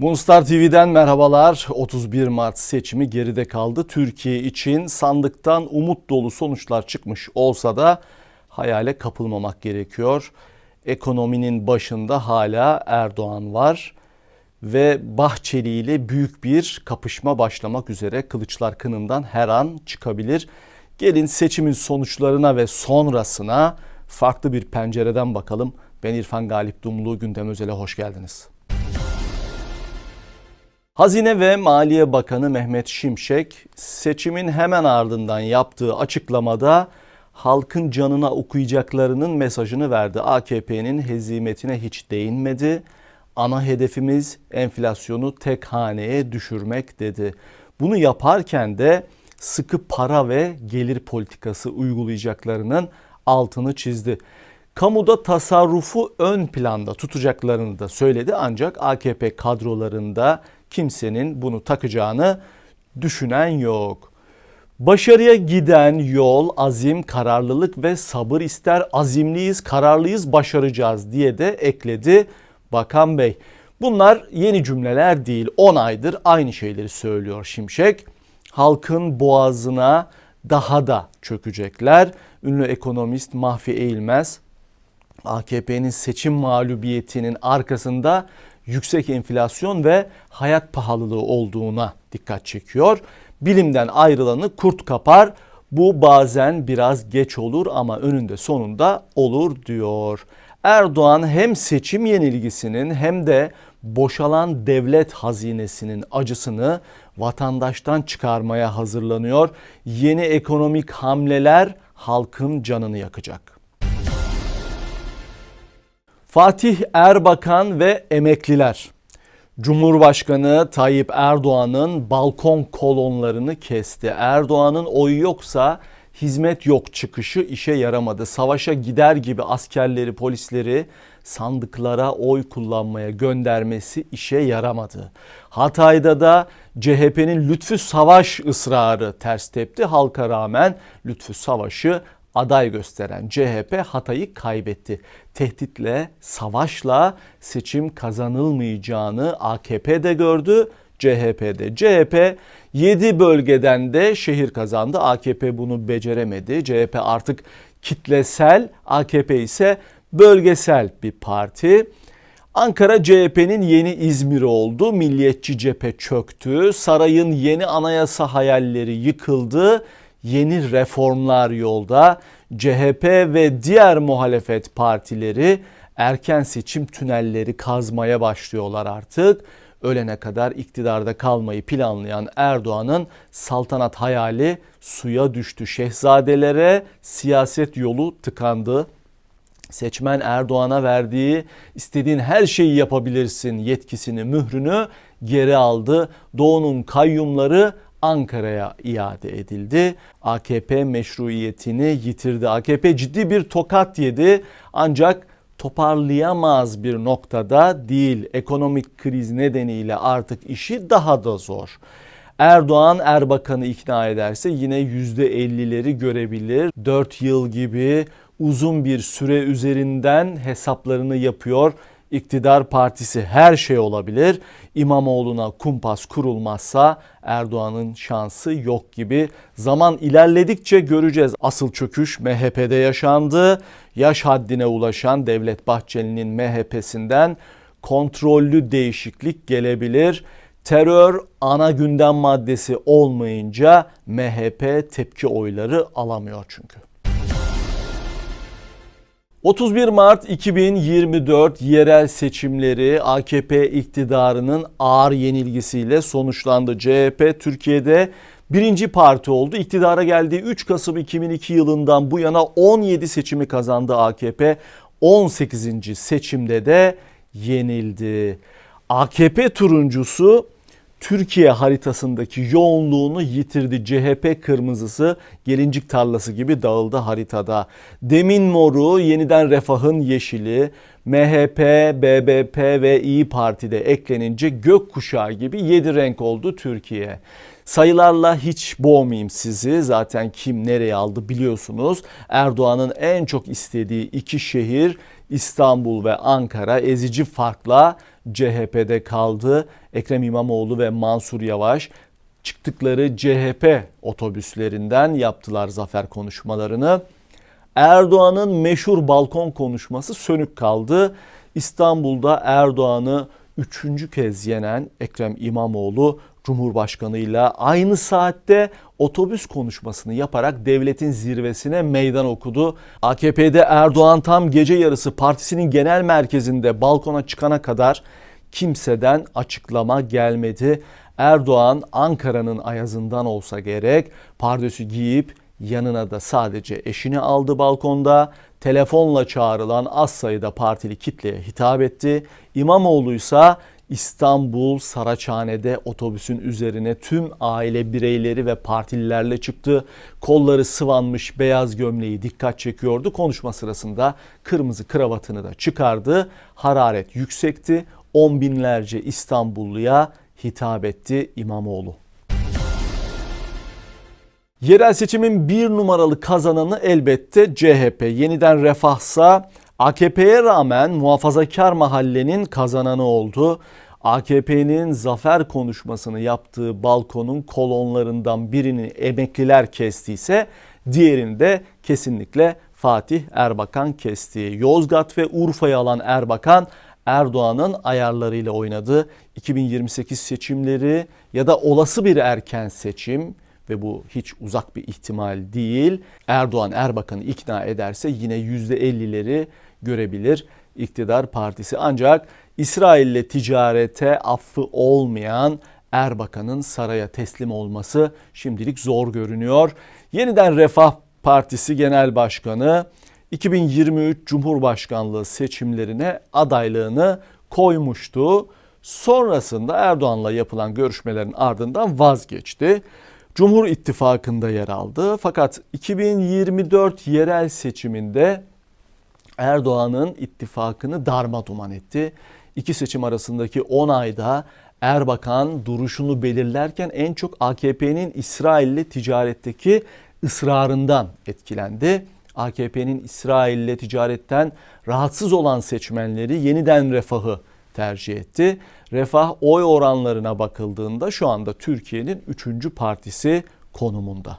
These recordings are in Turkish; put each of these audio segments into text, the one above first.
Moonstar TV'den merhabalar. 31 Mart seçimi geride kaldı. Türkiye için sandıktan umut dolu sonuçlar çıkmış olsa da hayale kapılmamak gerekiyor. Ekonominin başında hala Erdoğan var ve Bahçeli ile büyük bir kapışma başlamak üzere kılıçlar kınından her an çıkabilir. Gelin seçimin sonuçlarına ve sonrasına farklı bir pencereden bakalım. Ben İrfan Galip Dumlu Gündem Özel'e hoş geldiniz. Hazine ve Maliye Bakanı Mehmet Şimşek seçimin hemen ardından yaptığı açıklamada halkın canına okuyacaklarının mesajını verdi. AKP'nin hezimetine hiç değinmedi. Ana hedefimiz enflasyonu tek haneye düşürmek dedi. Bunu yaparken de sıkı para ve gelir politikası uygulayacaklarının altını çizdi. Kamuda tasarrufu ön planda tutacaklarını da söyledi ancak AKP kadrolarında kimsenin bunu takacağını düşünen yok. Başarıya giden yol azim, kararlılık ve sabır ister. Azimliyiz, kararlıyız, başaracağız diye de ekledi Bakan Bey. Bunlar yeni cümleler değil. 10 aydır aynı şeyleri söylüyor Şimşek. Halkın boğazına daha da çökecekler. Ünlü ekonomist Mahfi Eğilmez AKP'nin seçim mağlubiyetinin arkasında yüksek enflasyon ve hayat pahalılığı olduğuna dikkat çekiyor. Bilimden ayrılanı kurt kapar. Bu bazen biraz geç olur ama önünde sonunda olur diyor. Erdoğan hem seçim yenilgisinin hem de boşalan devlet hazinesinin acısını vatandaştan çıkarmaya hazırlanıyor. Yeni ekonomik hamleler halkın canını yakacak. Fatih Erbakan ve emekliler. Cumhurbaşkanı Tayyip Erdoğan'ın balkon kolonlarını kesti. Erdoğan'ın oyu yoksa hizmet yok çıkışı işe yaramadı. Savaşa gider gibi askerleri, polisleri sandıklara oy kullanmaya göndermesi işe yaramadı. Hatay'da da CHP'nin Lütfü Savaş ısrarı ters tepti. Halka rağmen Lütfü Savaş'ı aday gösteren CHP Hatay'ı kaybetti. Tehditle, savaşla seçim kazanılmayacağını AKP de gördü, CHP'de. CHP 7 bölgeden de şehir kazandı. AKP bunu beceremedi. CHP artık kitlesel, AKP ise bölgesel bir parti. Ankara CHP'nin yeni İzmir'i oldu. Milliyetçi cephe çöktü. Sarayın yeni anayasa hayalleri yıkıldı yeni reformlar yolda. CHP ve diğer muhalefet partileri erken seçim tünelleri kazmaya başlıyorlar artık. Ölene kadar iktidarda kalmayı planlayan Erdoğan'ın saltanat hayali suya düştü. Şehzadelere siyaset yolu tıkandı. Seçmen Erdoğan'a verdiği istediğin her şeyi yapabilirsin yetkisini, mührünü geri aldı. Doğu'nun kayyumları Ankara'ya iade edildi. AKP meşruiyetini yitirdi. AKP ciddi bir tokat yedi ancak toparlayamaz bir noktada değil. Ekonomik kriz nedeniyle artık işi daha da zor. Erdoğan Erbakan'ı ikna ederse yine %50'leri görebilir. 4 yıl gibi uzun bir süre üzerinden hesaplarını yapıyor iktidar partisi her şey olabilir. İmamoğlu'na kumpas kurulmazsa Erdoğan'ın şansı yok gibi. Zaman ilerledikçe göreceğiz. Asıl çöküş MHP'de yaşandı. Yaş haddine ulaşan Devlet Bahçeli'nin MHP'sinden kontrollü değişiklik gelebilir. Terör ana gündem maddesi olmayınca MHP tepki oyları alamıyor çünkü. 31 Mart 2024 yerel seçimleri AKP iktidarının ağır yenilgisiyle sonuçlandı. CHP Türkiye'de birinci parti oldu. İktidara geldiği 3 Kasım 2002 yılından bu yana 17 seçimi kazandı AKP. 18. seçimde de yenildi. AKP turuncusu Türkiye haritasındaki yoğunluğunu yitirdi. CHP kırmızısı gelincik tarlası gibi dağıldı haritada. Demin moru yeniden refahın yeşili, MHP, BBP ve İyi Parti'de eklenince gökkuşağı gibi yedi renk oldu Türkiye. Sayılarla hiç boğmayayım sizi. Zaten kim nereye aldı biliyorsunuz. Erdoğan'ın en çok istediği iki şehir İstanbul ve Ankara ezici farkla CHP'de kaldı. Ekrem İmamoğlu ve Mansur Yavaş çıktıkları CHP otobüslerinden yaptılar zafer konuşmalarını. Erdoğan'ın meşhur balkon konuşması sönük kaldı. İstanbul'da Erdoğan'ı üçüncü kez yenen Ekrem İmamoğlu Cumhurbaşkanı ile aynı saatte otobüs konuşmasını yaparak devletin zirvesine meydan okudu. AKP'de Erdoğan tam gece yarısı partisinin genel merkezinde balkona çıkana kadar kimseden açıklama gelmedi. Erdoğan Ankara'nın ayazından olsa gerek pardösü giyip yanına da sadece eşini aldı balkonda. Telefonla çağrılan az sayıda partili kitleye hitap etti. İmamoğlu ise İstanbul Saraçhane'de otobüsün üzerine tüm aile bireyleri ve partililerle çıktı. Kolları sıvanmış beyaz gömleği dikkat çekiyordu. Konuşma sırasında kırmızı kravatını da çıkardı. Hararet yüksekti. On binlerce İstanbulluya hitap etti İmamoğlu. Yerel seçimin bir numaralı kazananı elbette CHP. Yeniden refahsa AKP'ye rağmen muhafazakar mahallenin kazananı oldu. AKP'nin zafer konuşmasını yaptığı balkonun kolonlarından birini emekliler kestiyse diğerini de kesinlikle Fatih Erbakan kesti. Yozgat ve Urfa'yı alan Erbakan Erdoğan'ın ayarlarıyla oynadı. 2028 seçimleri ya da olası bir erken seçim ve bu hiç uzak bir ihtimal değil. Erdoğan Erbakan'ı ikna ederse yine %50'leri görebilir iktidar partisi. Ancak İsrail'le ticarete affı olmayan Erbakan'ın saraya teslim olması şimdilik zor görünüyor. Yeniden Refah Partisi Genel Başkanı 2023 Cumhurbaşkanlığı seçimlerine adaylığını koymuştu. Sonrasında Erdoğan'la yapılan görüşmelerin ardından vazgeçti. Cumhur İttifakı'nda yer aldı. Fakat 2024 yerel seçiminde Erdoğan'ın ittifakını darma duman etti. İki seçim arasındaki 10 ayda Erbakan duruşunu belirlerken en çok AKP'nin İsrail'le ticaretteki ısrarından etkilendi. AKP'nin İsrail'le ticaretten rahatsız olan seçmenleri yeniden refahı tercih etti. Refah oy oranlarına bakıldığında şu anda Türkiye'nin 3. partisi konumunda.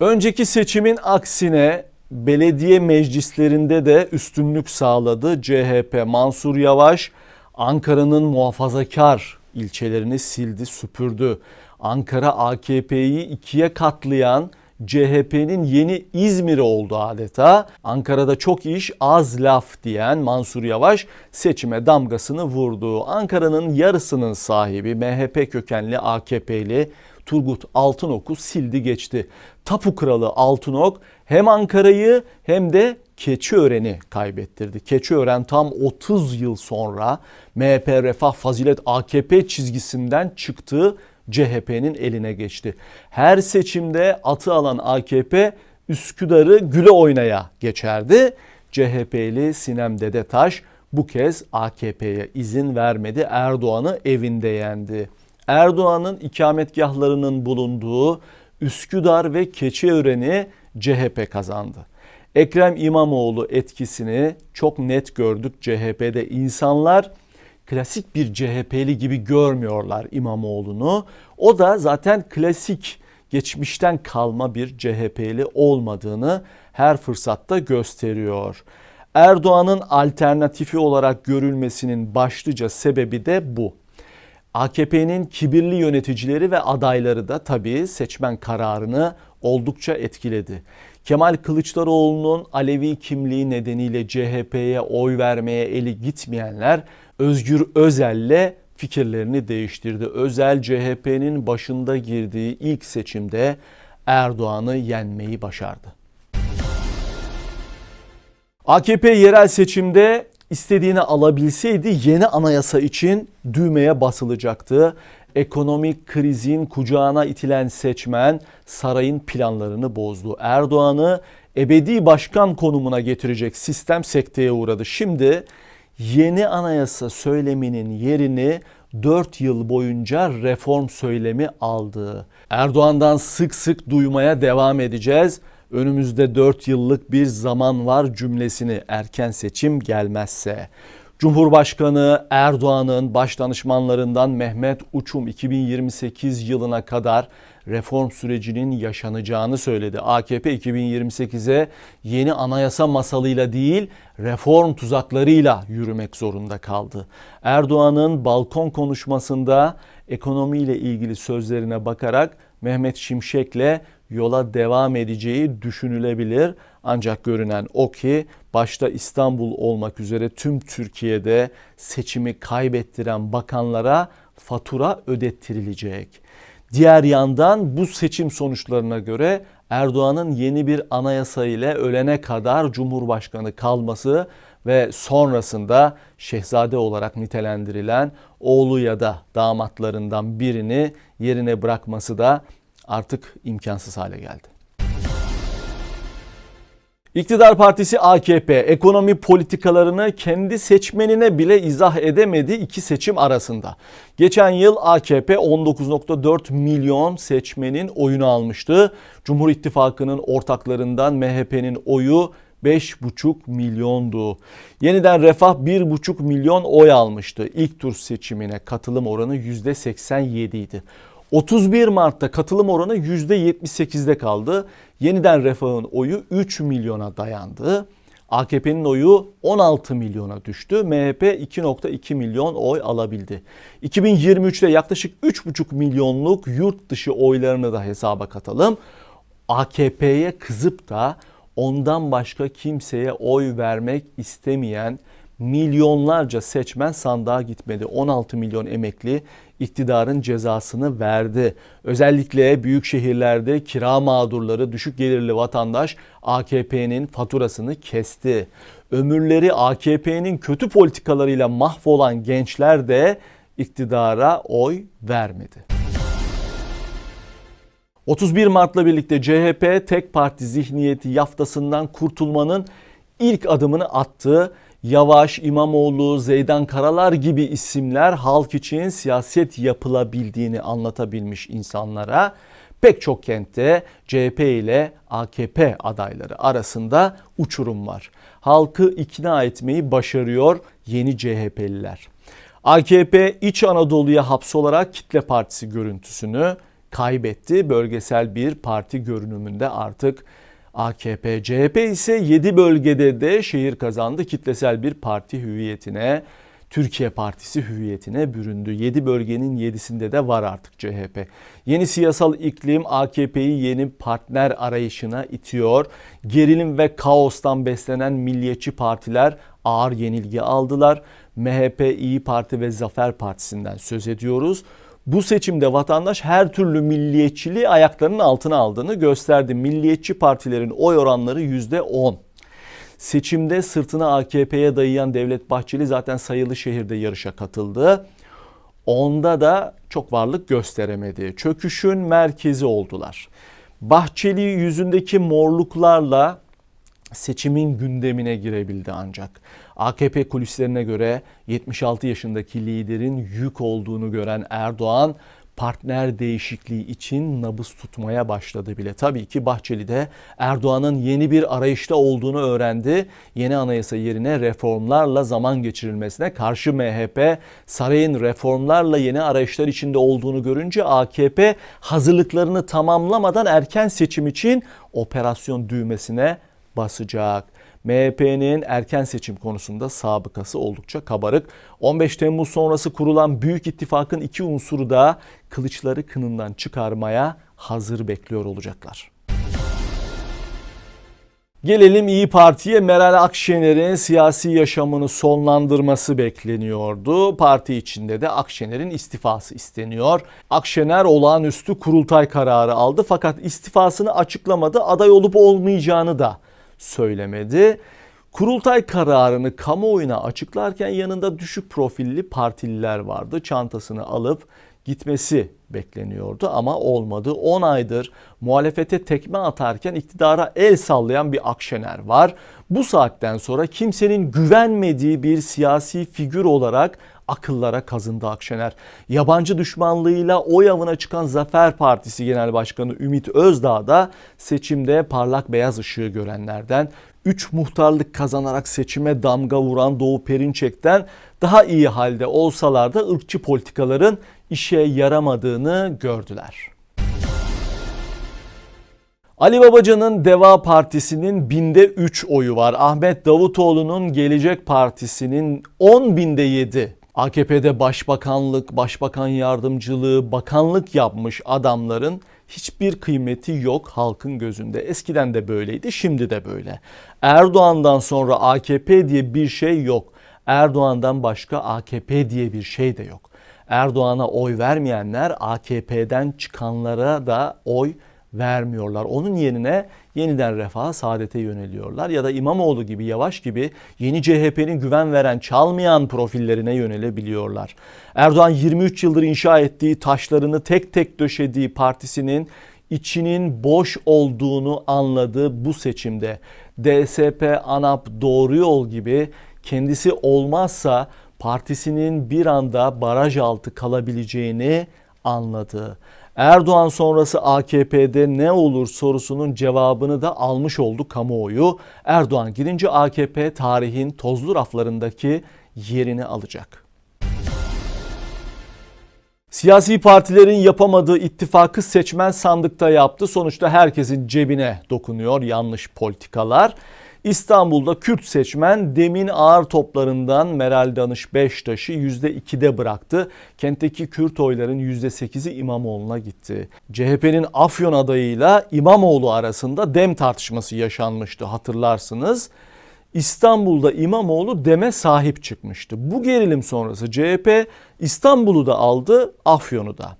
Önceki seçimin aksine belediye meclislerinde de üstünlük sağladı. CHP Mansur Yavaş Ankara'nın muhafazakar ilçelerini sildi, süpürdü. Ankara AKP'yi ikiye katlayan CHP'nin yeni İzmir'i oldu adeta. Ankara'da çok iş az laf diyen Mansur Yavaş seçime damgasını vurdu. Ankara'nın yarısının sahibi MHP kökenli AKP'li Turgut Altınok'u sildi geçti. Tapu kralı Altınok hem Ankara'yı hem de Keçiören'i kaybettirdi. Keçiören tam 30 yıl sonra MHP Refah Fazilet AKP çizgisinden çıktığı CHP'nin eline geçti. Her seçimde atı alan AKP Üsküdar'ı güle oynaya geçerdi. CHP'li Sinem Dedetaş bu kez AKP'ye izin vermedi. Erdoğan'ı evinde yendi. Erdoğan'ın ikametgahlarının bulunduğu Üsküdar ve Keçiören'i CHP kazandı. Ekrem İmamoğlu etkisini çok net gördük CHP'de. insanlar klasik bir CHP'li gibi görmüyorlar İmamoğlu'nu. O da zaten klasik geçmişten kalma bir CHP'li olmadığını her fırsatta gösteriyor. Erdoğan'ın alternatifi olarak görülmesinin başlıca sebebi de bu. AKP'nin kibirli yöneticileri ve adayları da tabii seçmen kararını oldukça etkiledi. Kemal Kılıçdaroğlu'nun Alevi kimliği nedeniyle CHP'ye oy vermeye eli gitmeyenler Özgür Özel'le fikirlerini değiştirdi. Özel CHP'nin başında girdiği ilk seçimde Erdoğan'ı yenmeyi başardı. AKP yerel seçimde istediğini alabilseydi yeni anayasa için düğmeye basılacaktı. Ekonomik krizin kucağına itilen seçmen sarayın planlarını bozdu. Erdoğan'ı ebedi başkan konumuna getirecek sistem sekteye uğradı. Şimdi yeni anayasa söyleminin yerini 4 yıl boyunca reform söylemi aldı. Erdoğan'dan sık sık duymaya devam edeceğiz. Önümüzde 4 yıllık bir zaman var cümlesini erken seçim gelmezse. Cumhurbaşkanı Erdoğan'ın başdanışmanlarından Mehmet Uçum 2028 yılına kadar reform sürecinin yaşanacağını söyledi. AKP 2028'e yeni anayasa masalıyla değil reform tuzaklarıyla yürümek zorunda kaldı. Erdoğan'ın balkon konuşmasında ekonomiyle ilgili sözlerine bakarak Mehmet Şimşek'le yola devam edeceği düşünülebilir. Ancak görünen o ki başta İstanbul olmak üzere tüm Türkiye'de seçimi kaybettiren bakanlara fatura ödettirilecek. Diğer yandan bu seçim sonuçlarına göre Erdoğan'ın yeni bir anayasa ile ölene kadar Cumhurbaşkanı kalması ve sonrasında şehzade olarak nitelendirilen oğlu ya da damatlarından birini yerine bırakması da artık imkansız hale geldi. İktidar partisi AKP ekonomi politikalarını kendi seçmenine bile izah edemedi iki seçim arasında. Geçen yıl AKP 19.4 milyon seçmenin oyunu almıştı. Cumhur İttifakı'nın ortaklarından MHP'nin oyu 5,5 milyondu. Yeniden Refah 1,5 milyon oy almıştı. İlk tur seçimine katılım oranı %87 idi. 31 Mart'ta katılım oranı %78'de kaldı. Yeniden Refah'ın oyu 3 milyona dayandı. AKP'nin oyu 16 milyona düştü. MHP 2.2 milyon oy alabildi. 2023'te yaklaşık 3.5 milyonluk yurt dışı oylarını da hesaba katalım. AKP'ye kızıp da ondan başka kimseye oy vermek istemeyen milyonlarca seçmen sandığa gitmedi. 16 milyon emekli iktidarın cezasını verdi. Özellikle büyük şehirlerde kira mağdurları, düşük gelirli vatandaş AKP'nin faturasını kesti. Ömürleri AKP'nin kötü politikalarıyla mahvolan gençler de iktidara oy vermedi. 31 Mart'la birlikte CHP tek parti zihniyeti yaftasından kurtulmanın ilk adımını attı. Yavaş, İmamoğlu, Zeydan Karalar gibi isimler halk için siyaset yapılabildiğini anlatabilmiş insanlara pek çok kentte CHP ile AKP adayları arasında uçurum var. Halkı ikna etmeyi başarıyor yeni CHP'liler. AKP İç Anadolu'ya hapsolarak kitle partisi görüntüsünü kaybetti. Bölgesel bir parti görünümünde artık AKP, CHP ise 7 bölgede de şehir kazandı. Kitlesel bir parti hüviyetine, Türkiye Partisi hüviyetine büründü. 7 bölgenin 7'sinde de var artık CHP. Yeni siyasal iklim AKP'yi yeni partner arayışına itiyor. Gerilim ve kaostan beslenen milliyetçi partiler ağır yenilgi aldılar. MHP, İyi Parti ve Zafer Partisi'nden söz ediyoruz. Bu seçimde vatandaş her türlü milliyetçiliği ayaklarının altına aldığını gösterdi. Milliyetçi partilerin oy oranları %10. Seçimde sırtını AKP'ye dayayan Devlet Bahçeli zaten sayılı şehirde yarışa katıldı. Onda da çok varlık gösteremedi. Çöküşün merkezi oldular. Bahçeli yüzündeki morluklarla seçimin gündemine girebildi ancak. AKP kulislerine göre 76 yaşındaki liderin yük olduğunu gören Erdoğan partner değişikliği için nabız tutmaya başladı bile. Tabii ki Bahçeli de Erdoğan'ın yeni bir arayışta olduğunu öğrendi. Yeni anayasa yerine reformlarla zaman geçirilmesine karşı MHP sarayın reformlarla yeni arayışlar içinde olduğunu görünce AKP hazırlıklarını tamamlamadan erken seçim için operasyon düğmesine basacak. MHP'nin erken seçim konusunda sabıkası oldukça kabarık. 15 Temmuz sonrası kurulan Büyük İttifak'ın iki unsuru da kılıçları kınından çıkarmaya hazır bekliyor olacaklar. Gelelim İyi Parti'ye Meral Akşener'in siyasi yaşamını sonlandırması bekleniyordu. Parti içinde de Akşener'in istifası isteniyor. Akşener olağanüstü kurultay kararı aldı fakat istifasını açıklamadı. Aday olup olmayacağını da söylemedi. Kurultay kararını kamuoyuna açıklarken yanında düşük profilli partililer vardı. Çantasını alıp gitmesi bekleniyordu ama olmadı. 10 aydır muhalefete tekme atarken iktidara el sallayan bir Akşener var. Bu saatten sonra kimsenin güvenmediği bir siyasi figür olarak akıllara kazındı Akşener. Yabancı düşmanlığıyla oy avına çıkan Zafer Partisi Genel Başkanı Ümit Özdağ da seçimde parlak beyaz ışığı görenlerden 3 muhtarlık kazanarak seçime damga vuran Doğu Perinçek'ten daha iyi halde olsalar da ırkçı politikaların işe yaramadığını gördüler. Ali Babacan'ın Deva Partisi'nin binde 3 oyu var. Ahmet Davutoğlu'nun Gelecek Partisi'nin 10 binde 7. AKP'de başbakanlık, başbakan yardımcılığı, bakanlık yapmış adamların hiçbir kıymeti yok halkın gözünde. Eskiden de böyleydi, şimdi de böyle. Erdoğan'dan sonra AKP diye bir şey yok. Erdoğan'dan başka AKP diye bir şey de yok. Erdoğan'a oy vermeyenler AKP'den çıkanlara da oy vermiyorlar. Onun yerine yeniden refaha saadete yöneliyorlar ya da İmamoğlu gibi Yavaş gibi yeni CHP'nin güven veren çalmayan profillerine yönelebiliyorlar. Erdoğan 23 yıldır inşa ettiği taşlarını tek tek döşediği partisinin içinin boş olduğunu anladı bu seçimde. DSP, ANAP, Doğru Yol gibi kendisi olmazsa partisinin bir anda baraj altı kalabileceğini anladı. Erdoğan sonrası AKP'de ne olur sorusunun cevabını da almış oldu kamuoyu. Erdoğan gidince AKP tarihin tozlu raflarındaki yerini alacak. Siyasi partilerin yapamadığı ittifakı seçmen sandıkta yaptı. Sonuçta herkesin cebine dokunuyor yanlış politikalar. İstanbul'da Kürt seçmen demin ağır toplarından Meral Danış Beştaş'ı %2'de bıraktı. Kentteki Kürt oyların %8'i İmamoğlu'na gitti. CHP'nin Afyon adayıyla İmamoğlu arasında dem tartışması yaşanmıştı hatırlarsınız. İstanbul'da İmamoğlu deme sahip çıkmıştı. Bu gerilim sonrası CHP İstanbul'u da aldı, Afyon'u da.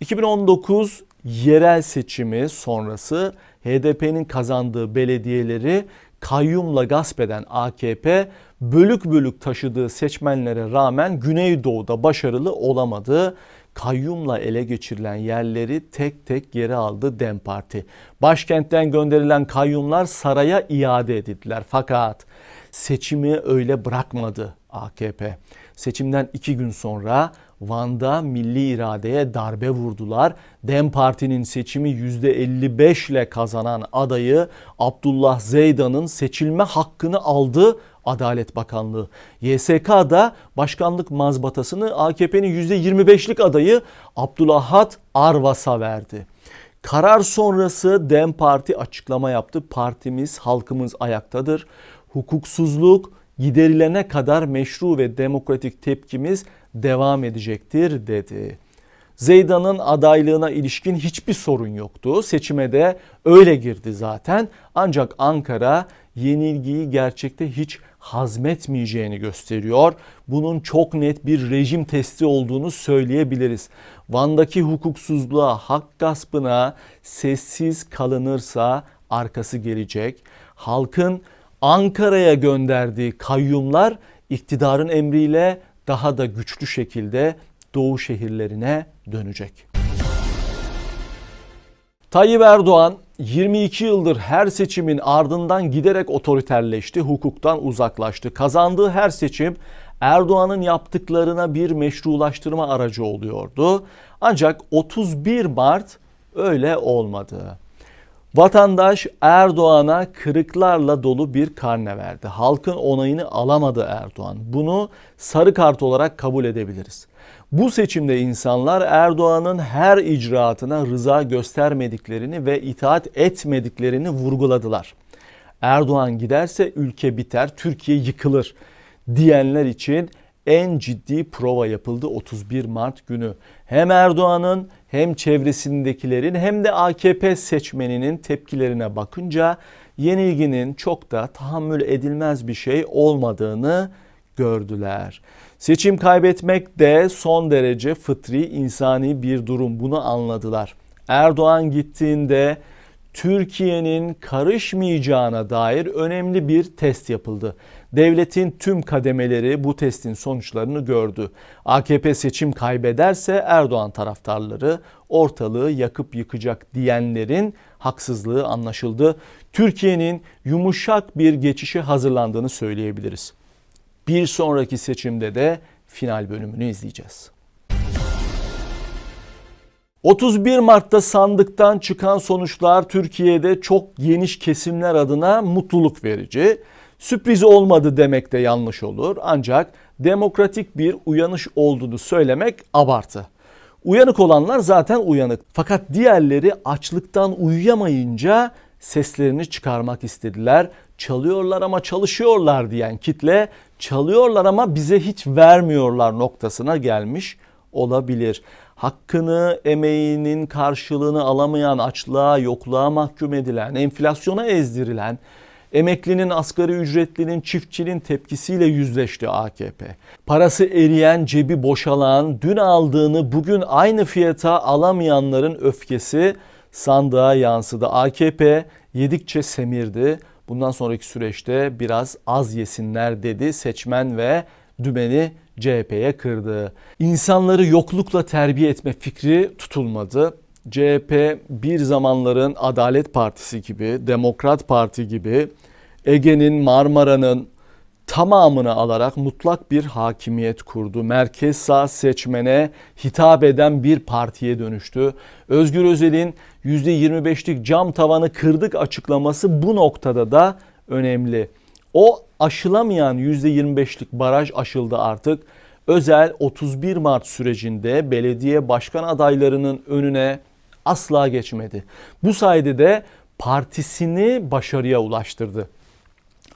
2019 yerel seçimi sonrası HDP'nin kazandığı belediyeleri kayyumla gasp eden AKP bölük bölük taşıdığı seçmenlere rağmen Güneydoğu'da başarılı olamadı. Kayyumla ele geçirilen yerleri tek tek geri aldı DEM Parti. Başkentten gönderilen kayyumlar saraya iade edildiler. Fakat seçimi öyle bırakmadı AKP. Seçimden iki gün sonra Van'da milli iradeye darbe vurdular. Dem Parti'nin seçimi %55 ile kazanan adayı Abdullah Zeydan'ın seçilme hakkını aldı Adalet Bakanlığı. YSK da başkanlık mazbatasını AKP'nin %25'lik adayı Abdülahhat Arvas'a verdi. Karar sonrası Dem Parti açıklama yaptı. Partimiz, halkımız ayaktadır. Hukuksuzluk giderilene kadar meşru ve demokratik tepkimiz devam edecektir dedi. Zeydan'ın adaylığına ilişkin hiçbir sorun yoktu. Seçime de öyle girdi zaten. Ancak Ankara yenilgiyi gerçekte hiç hazmetmeyeceğini gösteriyor. Bunun çok net bir rejim testi olduğunu söyleyebiliriz. Van'daki hukuksuzluğa, hak gaspına sessiz kalınırsa arkası gelecek. Halkın Ankara'ya gönderdiği kayyumlar iktidarın emriyle daha da güçlü şekilde doğu şehirlerine dönecek. Tayyip Erdoğan 22 yıldır her seçimin ardından giderek otoriterleşti, hukuktan uzaklaştı. Kazandığı her seçim Erdoğan'ın yaptıklarına bir meşrulaştırma aracı oluyordu. Ancak 31 Mart öyle olmadı. Vatandaş Erdoğan'a kırıklarla dolu bir karne verdi. Halkın onayını alamadı Erdoğan. Bunu sarı kart olarak kabul edebiliriz. Bu seçimde insanlar Erdoğan'ın her icraatına rıza göstermediklerini ve itaat etmediklerini vurguladılar. Erdoğan giderse ülke biter, Türkiye yıkılır diyenler için en ciddi prova yapıldı 31 Mart günü. Hem Erdoğan'ın hem çevresindekilerin hem de AKP seçmeninin tepkilerine bakınca yenilginin çok da tahammül edilmez bir şey olmadığını gördüler. Seçim kaybetmek de son derece fıtri insani bir durum bunu anladılar. Erdoğan gittiğinde Türkiye'nin karışmayacağına dair önemli bir test yapıldı. Devletin tüm kademeleri bu testin sonuçlarını gördü. AKP seçim kaybederse Erdoğan taraftarları ortalığı yakıp yıkacak diyenlerin haksızlığı anlaşıldı. Türkiye'nin yumuşak bir geçişe hazırlandığını söyleyebiliriz. Bir sonraki seçimde de final bölümünü izleyeceğiz. 31 Mart'ta sandıktan çıkan sonuçlar Türkiye'de çok geniş kesimler adına mutluluk verici. Sürpriz olmadı demek de yanlış olur ancak demokratik bir uyanış olduğunu söylemek abartı. Uyanık olanlar zaten uyanık. Fakat diğerleri açlıktan uyuyamayınca seslerini çıkarmak istediler. Çalıyorlar ama çalışıyorlar diyen kitle çalıyorlar ama bize hiç vermiyorlar noktasına gelmiş olabilir. Hakkını, emeğinin karşılığını alamayan, açlığa, yokluğa mahkum edilen, enflasyona ezdirilen, emeklinin, asgari ücretlinin, çiftçinin tepkisiyle yüzleşti AKP. Parası eriyen, cebi boşalan, dün aldığını bugün aynı fiyata alamayanların öfkesi sandığa yansıdı. AKP yedikçe semirdi. Bundan sonraki süreçte biraz az yesinler dedi seçmen ve dümeni CHP'ye kırdı. İnsanları yoklukla terbiye etme fikri tutulmadı. CHP bir zamanların Adalet Partisi gibi, Demokrat Parti gibi Ege'nin, Marmara'nın tamamını alarak mutlak bir hakimiyet kurdu. Merkez sağ seçmene hitap eden bir partiye dönüştü. Özgür Özel'in %25'lik cam tavanı kırdık açıklaması bu noktada da önemli. O aşılamayan %25'lik baraj aşıldı artık. Özel 31 Mart sürecinde belediye başkan adaylarının önüne asla geçmedi. Bu sayede de partisini başarıya ulaştırdı.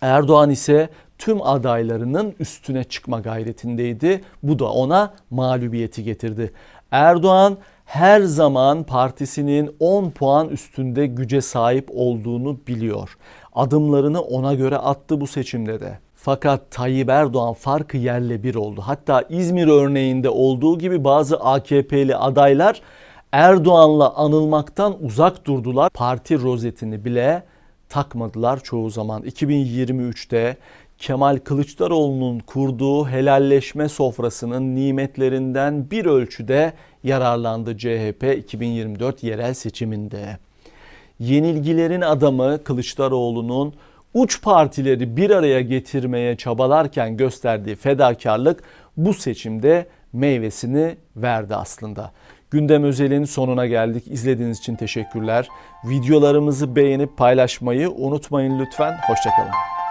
Erdoğan ise tüm adaylarının üstüne çıkma gayretindeydi. Bu da ona mağlubiyeti getirdi. Erdoğan her zaman partisinin 10 puan üstünde güce sahip olduğunu biliyor. Adımlarını ona göre attı bu seçimde de. Fakat Tayyip Erdoğan farkı yerle bir oldu. Hatta İzmir örneğinde olduğu gibi bazı AKP'li adaylar Erdoğan'la anılmaktan uzak durdular. Parti rozetini bile takmadılar çoğu zaman. 2023'te Kemal Kılıçdaroğlu'nun kurduğu helalleşme sofrasının nimetlerinden bir ölçüde yararlandı CHP 2024 yerel seçiminde. Yenilgilerin adamı Kılıçdaroğlu'nun uç partileri bir araya getirmeye çabalarken gösterdiği fedakarlık bu seçimde meyvesini verdi aslında. Gündem özelin sonuna geldik. İzlediğiniz için teşekkürler. Videolarımızı beğenip paylaşmayı unutmayın lütfen. Hoşçakalın.